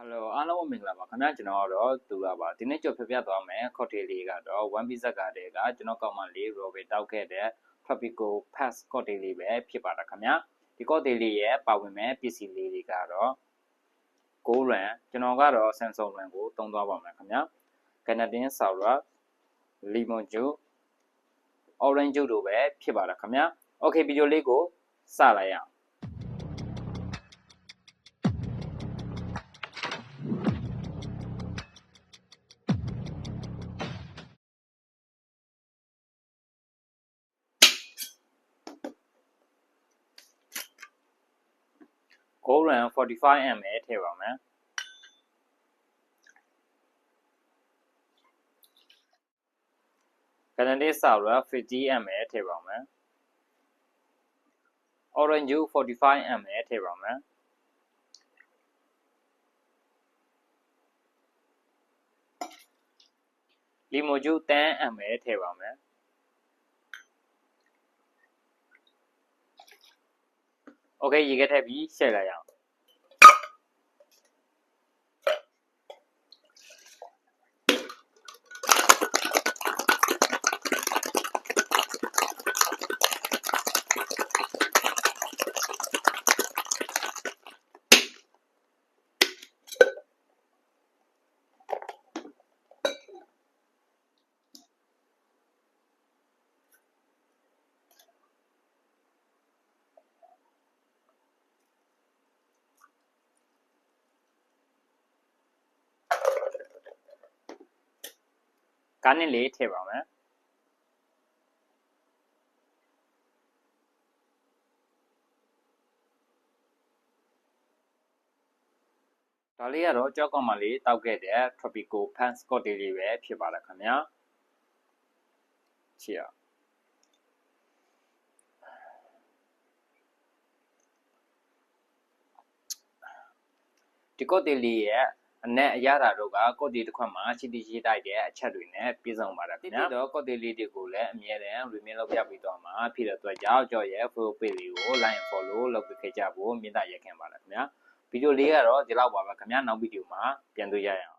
ဟယ်လိုအားလုံးမင်္ဂလာပါခင်ဗျာကျွန်တော်ကတော့သူလာပါဒီနေ့ကြိုပြပြသွားမယ်ခေါက်တေးလေးကတော့ One Piece ဇက်ကတည်းကကျွန်တော်ကောက်မလေး Robin တောက်ခဲ့တဲ့ Tropical Pass ခေါက်တေးလေးပဲဖြစ်ပါတယ်ခင်ဗျာဒီခေါက်တေးလေးရဲ့ပါဝင်မဲ့ပစ္စည်းလေးတွေကတော့ Go Run ကျွန်တော်ကတော့ Samsung Run ကိုတုံးသွားပါမယ်ခင်ဗျာ Canadian Saura Lemon Juice Orange Juice တို့ပဲဖြစ်ပါတယ်ခင်ဗျာ Okay ဗီဒီယိုလေးကိုစလိုက်ရအောင် Go Run 45 ml ထည့်ပါမယ်။ Canadian Sour 50 ml ထည့်ပါမယ်။ Orange Juice 45 ml ထည့်ပါမယ်။ Lemon Juice 10 ml ထည့်ပါမယ်။ Okay ရေခဲထည့်ပြီးရှက် လိုက်ရအောင်ကားနစ်လေးထည့်ပါမယ်ဒါလေးကတော့ကြောက်ကောင်မလေးတောက်ခဲ့တဲ့ Tropical Pan Scott လေးပဲဖြစ်ပါလားခင်ဗျာချီရဒီကော့တေလီရဲ့ အနက်အရသာတို့ကကော့တီတစ်ခွက်မှာချီတီရှိတိုက်တဲ့အချက်တွေနဲ့ပြည့်စုံပါတယ်ခင်ဗျာ။တော့ကော့တီလေးတွေကိုလည်းအမြဲတမ်း remain လုပ်ပြပြီးတော့မှာဖြစ်တဲ့အတွက်ကြောင့်ကြော်ရဲ့ follow page လေးကို like follow လုပ်ပေးခဲ့ကြဖို့မြင့်တာရက်ခင်ပါတယ်ခင်ဗျာ။ဗီဒီယိုလေးကတော့ဒီလောက်ပါပဲခင်ဗျာ။နောက်ဗီဒီယိုမှာပြန်တွေ့ကြရအောင်